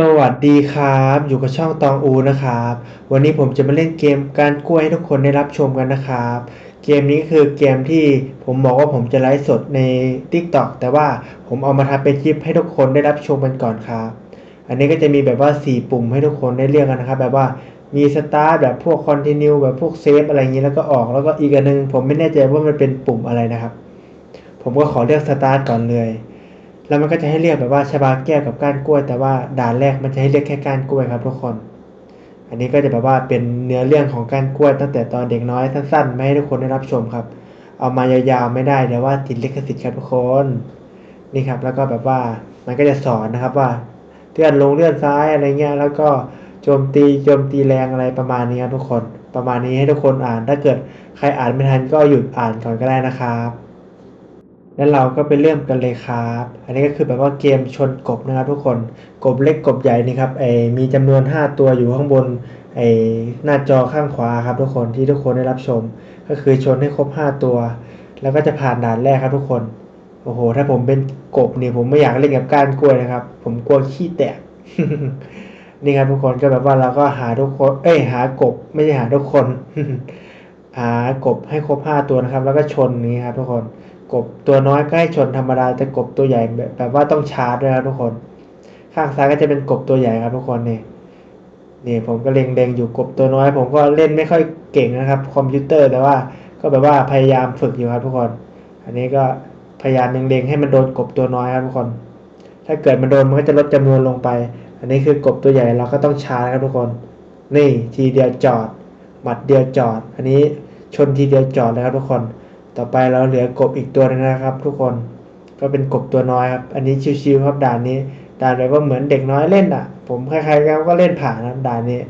สวัสดีครับ อยู่กับช่องตองอูนะครับ วันนี้ผมจะมาเล่นเกมการกล้วยให้ทุกคนได้รับชมกันนะครับ เกมนี้คือเกมที่ผมบอกว่าผมจะไลฟ์สดใน TikTok แต่ว่าผมเอามาทำเป็นคลิปให้ทุกคนได้รับชมกันก่อนครับ อันนี้ก็จะมีแบบว่า 4 ปุ่มให้ทุกคนได้เลือกกันนะครับ แบบว่ามีสตาร์แบบพวกคอนติเนียแบบพวกเซฟอะไรอย่างนี้แล้วก็ออกแล้วก็อีกอันนึงผมไม่แน่ใจว่ามันเป็นปุ่มอะไรนะครับ ผมก็ขอเลือกสตาร์ก่อนเลย แล้วมันก็จะให้เรียกแบบว่าชบาแก้วกับก้านกล้วย แต่ว่าด่านแรกมันจะให้เรียกแค่ก้านกล้วยครับทุกคน อันนี้ก็จะแบบว่าเป็นเนื้อเรื่องของก้านกล้วย ตั้งแต่ตอนเด็กน้อยสั้นๆ ไม่ให้ทุกคนได้รับชมครับ เอามายาวๆไม่ได้เดี๋ยวว่าติดลิขสิทธิ์ครับทุกคนนี่ครับแล้วก็แบบว่ามันก็จะสอนนะครับว่าเลื่อนลงเลื่อนซ้ายอะไรเงี้ยแล้วก็โจมตีโจมตีแรงอะไรประมาณนี้ครับทุกคน ประมาณนี้ให้ทุกคนอ่านถ้าเกิดใครอ่านไม่ทันก็หยุดอ่านก่อนก็ได้นะครับ แล้วเราก็ไปเริ่มกันเลยครับ อันนี้ก็คือแบบว่าเกมชนกบนะครับทุกคน กบเล็กกบใหญ่นี่ครับไอมีจำนวน 5 ตัวอยู่ข้างบนไอหน้าจอข้างขวาครับทุกคนที่ทุกคนได้รับชม ก็คือชนให้ครบ 5 ตัว แล้วก็จะผ่านด่านแรกครับทุกคน โอ้โห ถ้าผมเป็นกบเนี่ยผมไม่อยากเล่นกับก้านกล้วยนะครับ ผมกลัวขี้แตก นี่ครับทุกคนก็แบบว่าเราก็หาทุกคน เอ้ยหากบไม่ใช่หาทุกคน หากบให้ครบ 5 ตัวนะครับ แล้วก็ชนนี้ครับทุกคน กบตัวน้อยก็ให้ชนธรรมดาแต่กบตัวใหญ่แบบว่าต้องชาร์จด้วยครับทุกคน ข้างซ้ายก็จะเป็นกบตัวใหญ่ครับทุกคนนี่นี่ผมก็เล็งๆอยู่กบตัวน้อย ผมก็เล่นไม่ค่อยเก่งนะครับ คอมพิวเตอร์แต่ว่าก็แบบว่าพยายามฝึกอยู่ครับทุกคน อันนี้ก็พยายามเล็งๆให้มันโดนกบตัวน้อยครับทุกคน ถ้าเกิดมันโดนมันก็จะลดจำนวนลงไป อันนี้คือกบตัวใหญ่เราก็ต้องชาร์จครับทุกคน นี่ทีเดียวจอด หมัดเดียวจอด อันนี้ชนทีเดียวจอดเลยครับทุกคน ต่อไปเราเหลือกบอีกตัวหนึงนะครับ ทุกคนก็เป็นกบตัวน้อยครับ อันนี้ชิวๆครับด่านนี้ด่านแบบว่าเหมือนเด็กน้อยเล่นอะ ผมใครๆก็เล่นผ่านนะครับด่านนี้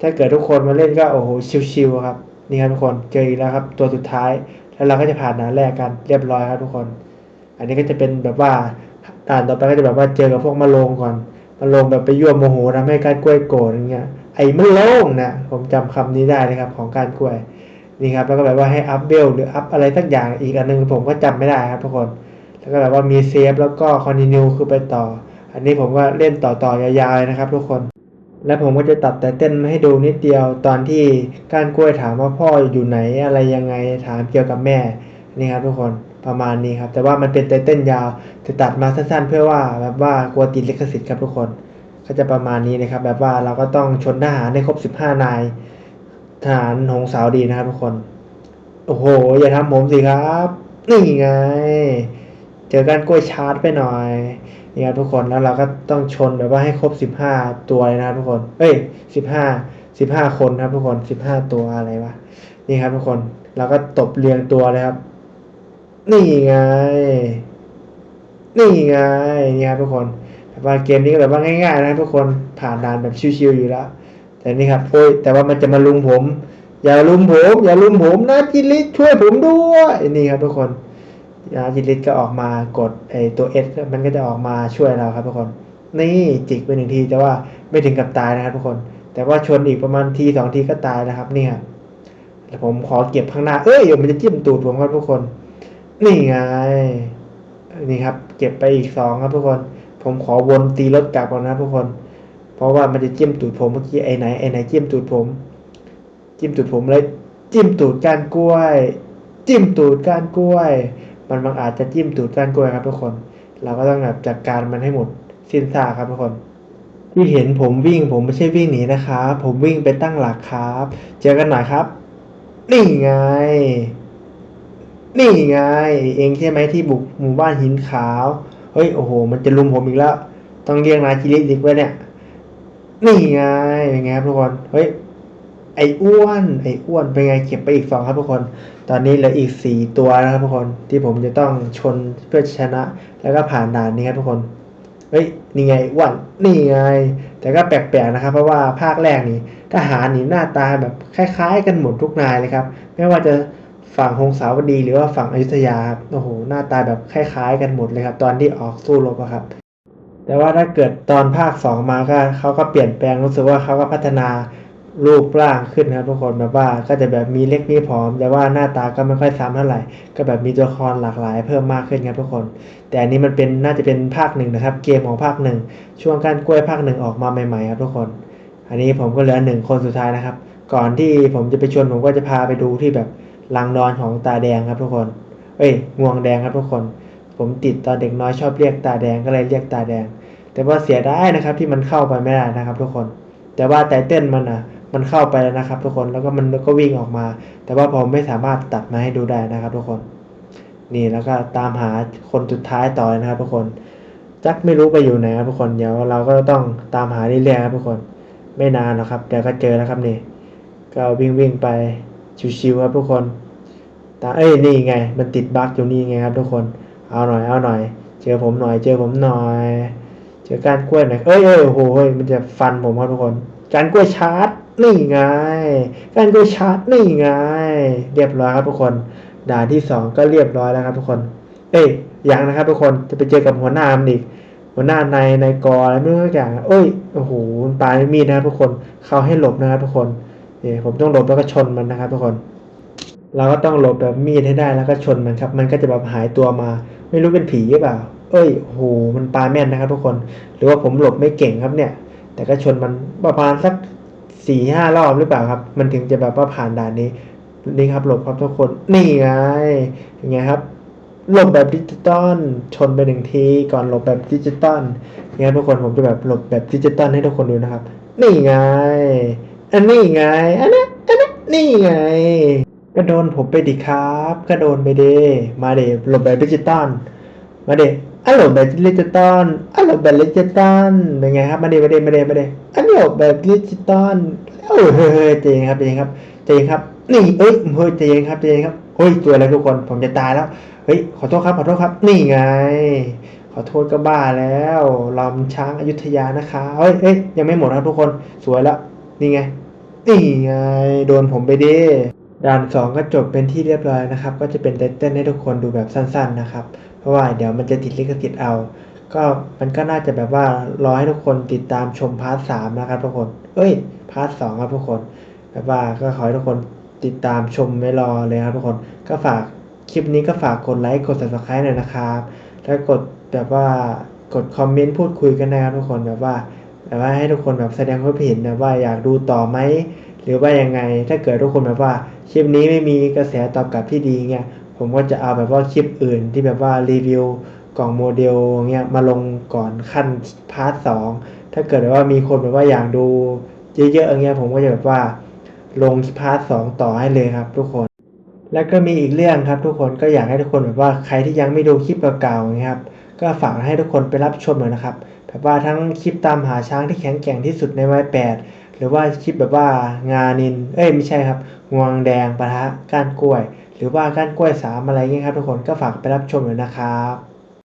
ถ้าเกิดทุกคนมาเล่นก็โอ้โหชิวๆครับนี่ครับทุกคนเจออีกแล้วครับ ตัวสุดท้าย แล้วเราก็จะผ่านด่านแรกกันเรียบร้อยครับทุกคน อันนี้ก็จะเป็นแบบว่าด่านต่อไปก็จะแบบว่าเจอกับพวกมะโรงก่อนมะโรงแบบไปยั่วโมโหทำให้การกล้วยโกรธอย่างเงี้ยไอ้มะโรงนะผมจำคำนี้ได้เลยครับของการกล้วย นี่ครับแล้วก็แบบว่าให้อัพเบลหรืออัพอะไรสักอย่างอีกอันหนึงผมก็จำไม่ได้ครับทุกคน แล้วก็แบบว่ามีเซฟแล้วก็คอนติเนียคือไปต่อ อันนี้ผมก็เล่นต่อต่อยาวๆนะครับ ทุกคน และผมก็จะตัดแต่เต้นมาให้ดูนิดเดียวตอนที่ก้านกล้วยถามว่าพ่ออยู่ไหนอะไรยังไงถามเกี่ยวกับแม่นี่ครับทุกคนประมาณนี้ครับ แต่ว่ามันเป็นแต่เต้นยาวจะตัดมาสั้นๆ เพื่อว่าแบบว่ากลัวติดลิขสิทธิ์ครับทุกคน ก็จะประมาณนี้นะครับ แบบว่าเราก็ต้องชนทหารให้ครบ 15 นาย ทหารหงสาวดีนะครับทุกคน โอ้โห อย่าทำผมสิครับ นี่ไง เจอกันกล้วยชาร์จไปหน่อยนี่ครับทุกคนแล้วเราก็ต้องชนแบบว่าให้ครบสิบห้าตัวเลยนะครับทุกคน เอ้ยสิบห้าสิบห้าคนครับทุกคนสิบห้าตัวอะไรวะนี่ครับทุกคนเราก็ตบเรียงตัวเลยครับ นี่ไง นี่ไงนี่ครับทุกคนแบบว่าเกมนี้ก็แบบว่าง่ายๆนะครับทุกคนผ่านด่านแบบชิวๆอยู่แล้ว แต่นี่ครับโอ้ยแต่ว่ามันจะมาลุมผม อย่าลุมผม อย่าลุมผมนะจิลิช่วยผมด้วยนี่ครับทุกคนนะจิลิก็ออกมากดไอตัวเอสมันก็จะออกมาช่วยเราครับทุกคน นี่จิกไปหนึ่งทีแต่ว่าไม่ถึงกับตายนะครับทุกคน แต่ว่าชนอีกประมาณทีสองทีก็ตายนะครับนี่ครับแต่ผมขอเก็บข้างหน้า เอ้ยมันจะจิ้มตูดผมครับทุกคน นี่ไง นี่ครับ เก็บไปอีกสองครับทุกคน ผมขอวนตีรถกลับก่อนนะทุกคน เพราะว่ามันจะจิ้มตูดผมเมื่อกี้ไอ้ไหนไอ้ไหนจิ้มตูดผม จิ้มตูดผมเลยจิ้มตูดก้านกล้วย จิ้มตูดก้านกล้วย มันบางอาจจะจิ้มตูดก้านกล้วยครับทุกคน เราก็ต้องแบบจัดการมันให้หมดสิ้นซากครับทุกคนที่เห็นผมวิ่งผมไม่ใช่วิ่งหนีนะครับผมวิ่งไปตั้งหลักครับ เจอกันหน่อยครับ นี่ไง นี่ไง เองใช่ไหมที่บุกหมู่บ้านหินขาว เฮ้ยโอ้โห มันจะลุมผมอีกแล้ว ต้องเรียกนายจิริอีกไว้เนี่ย นี่ไงเป็นไงครับทุกคนเฮ้ยไอ้อ้วนไอ้อ้วนเป็นไงเก็บไปอีกสองครับทุกคน ตอนนี้เหลืออีกสี่ตัวนะครับทุกคนที่ผมจะต้องชนเพื่อชนะ แล้วก็ผ่านด่านนี้ครับทุกคนเฮ้ยนี่ไงอ้วนนี่ไง แต่ก็แปลกๆนะครับ เพราะว่าภาคแรกนี่ทหารนี่หน้าตาแบบคล้าย ๆ กันหมดทุกนายเลยครับ ไม่ว่าจะฝั่งหงสาวดีหรือว่าฝั่งอยุธยาครับโอ้โหหน้าตาแบบคล้ายๆ กันหมดเลยครับ ตอนที่ออกสู้รบครับ แต่ว่าถ้าเกิดตอนภาคสองมาก็เขาก็เปลี่ยนแปลงรู้สึกว่าเขาก็พัฒนารูปร่างขึ้นนะครับทุกคนแบบว่าก็จะแบบมีเล็กมีผอม แต่ว่าหน้าตาก็ไม่ค่อยซ้ำเท่าไหร่ก็แบบมีตัวละครหลากหลาย เพิ่มมากขึ้นครับทุกคน แต่อันนี้มันเป็นน่าจะเป็นภาคหนึ่งนะครับ เกมของภาคหนึ่งช่วงการกล้วยภาคหนึ่งออกมาใหม่ๆครับทุกคน อันนี้ผมก็เหลือหนึ่งคนสุดท้ายนะครับ ก่อนที่ผมจะไปชวนผมก็จะพาไปดูที่แบบลังนอนของตาแดงครับทุกคนเอ้ยงวงแดงครับทุกคน ผมติดตอนเด็กน้อยชอบเรียกตาแดงก็เลยเรียกตาแดง แต่ว่าเสียดายนะครับที่มันเข้าไปไม่ได้นะครับ ทุกคน แต่ว่าไตเติ้ลมันอะมันเข้าไปแล้วนะครับ ทุกคนแล้วก็มันก็วิ่งออกมา แต่ว่าผมไม่สามารถตัดมาให้ดูได้นะครับ ทุกคน นี่แล้วก็ตามหาคนสุดท้ายต่อนะครับ ทุกคนจักไม่รู้ไปอยู่ไหนครับทุกคนเดี๋ยวเราก็ต้องตามหาเรื่อยๆครับทุกคน ไม่นานหรอกครับเดี๋ยวก็เจอแล้วครับนี่ ก็วิ่งวิ่งไปชิวๆครับทุกคนตาเอ้ยนี่ไง มันติดบั๊กอยู่นี่ไงครับทุกคน เอาหน่อยเอาหน่อย เจอผมหน่อยเจอผมหน่อย เจอการกล้วยหน่อยเอ้ยเอ้ยโอ้โหมันจะฟันผมครับทุกคน การกล้วยชาร์จนี่ไง การกล้วยชาร์จนี่ไง เรียบร้อยครับทุกคน ด่านที่สองก็เรียบร้อยแล้วครับทุกคน เอ้ยยังนะครับทุกคนจะไปเจอกับหัวหน้ามันอีกหัวหน้าในในกออะไรไม่รู้สักอย่างเอ้ยโอ้โหมันปลายมีดนะครับทุกคนเขาให้หลบนะครับทุกคนนี่ผมต้องหลบแล้วก็ชนมันนะครับทุกคน เราก็ต้องหลบแบบมีดให้ได้แล้วก็ชนมันครับ มันก็จะแบบหายตัวมา ไม่รู้เป็นผีหรือเปล่า เอ้ยโหมันปลาแม่นนะครับทุกคน หรือว่าผมหลบไม่เก่งครับเนี่ย แต่ก็ชนมันประมาณสักสี่ห้ารอบหรือเปล่าครับ มันถึงจะแบบว่าผ่านด่านนี้นี่ครับหลบครับทุกคนนี่ไงอย่างไงครับหลบแบบดิจิตอลชนไปหนึ่งทีก่อนหลบแบบดิจิตอลนี่ครับทุกคนผมจะแบบหลบแบบดิจิตอลให้ทุกคนดูนะครับ นี่ไง อันนี้ไง อันนี้อันนี้นี่ไง ก็โดนผมไปดิครับ ก็โดนไปเดมาเดหลบแบบดิจิตอลมาเด อะหลแบบดิจิตอลอะหลแบบดิจิตอลเป็นไงครับมาเดมาเดมาเดมาเดอันนี้หลแบบดิจิตอลโอ้เฮ้ยเฮ้ยใจเย็นครับใจเย็นครับใจเย็นครับ นี่เอ้ยเฮ้ยใจเย็นครับใจเย็นครับเฮ้ยตัวอะไรทุกคนผมจะตายแล้วเฮ้ยขอโทษครับขอโทษครับ นี่ไง ขอโทษก็บ้าแล้วลำช้างอยุธยานะคะเฮ้ยเฮ้ยยังไม่หมดครับทุกคนสวยแล้วนี่ไงนี่ไง โดนผมไปดิ ด่านสองก็จบเป็นที่เรียบร้อยนะครับ ก็จะเป็นไตเต้นให้ทุกคนดูแบบสั้น ๆนะครับ เพราะว่าเดี๋ยวมันจะติดลิขสิทธิ์เอา ก็มันก็น่าจะแบบว่ารอให้ทุกคนติดตามชมพาร์ทสามนะครับทุกคน เอ้ยพาร์ทสองครับทุกคน แบบว่าก็ขอให้ทุกคนติดตามชมไม่รอเลยครับทุกคน ก็ฝากคลิปนี้ก็ฝากกดไลค์กด subscribe หน่อยนะครับ แล้วกดแบบว่ากดคอมเมนต์พูดคุยกันนะครับทุกคนแบบว่าแบบว่าให้ทุกคนแบบแสดงความเห็นนะว่าอยากดูต่อไหม หรือว่ายังไงถ้าเกิดทุกคนแบบว่าคลิปนี้ไม่มีกระแสตอบกลับที่ดีเงี้ยผมก็จะเอาแบบว่าคลิปอื่นที่แบบว่ารีวิวกล่องโมเดลเงี้ยมาลงก่อนขั้นพาร์ทสองถ้าเกิดแบบว่ามีคนแบบว่าอยากดูเยอะๆเงี้ยผมก็จะแบบว่าลงพาร์ทสองต่อให้เลยครับ ทุกคน แล้วก็มีอีกเรื่องครับ ทุกคนก็อยากให้ทุกคนแบบว่าใครที่ยังไม่ดูคลิปเก่าๆอย่างเงี้ยครับก็ฝากให้ทุกคนไปรับชมหน่อยนะครับแบบว่าทั้งคลิปตามหาช้างที่แข็งแกร่งที่สุดในวัยแปด หรือว่าคลิปแบบว่างานิน เอ้ยไม่ใช่ครับงวงแดงปะทะก้านกล้วย หรือว่าก้านกล้วยสามอะไรเงี้ยครับทุกคนก็ฝากไปรับชมเลยนะครับ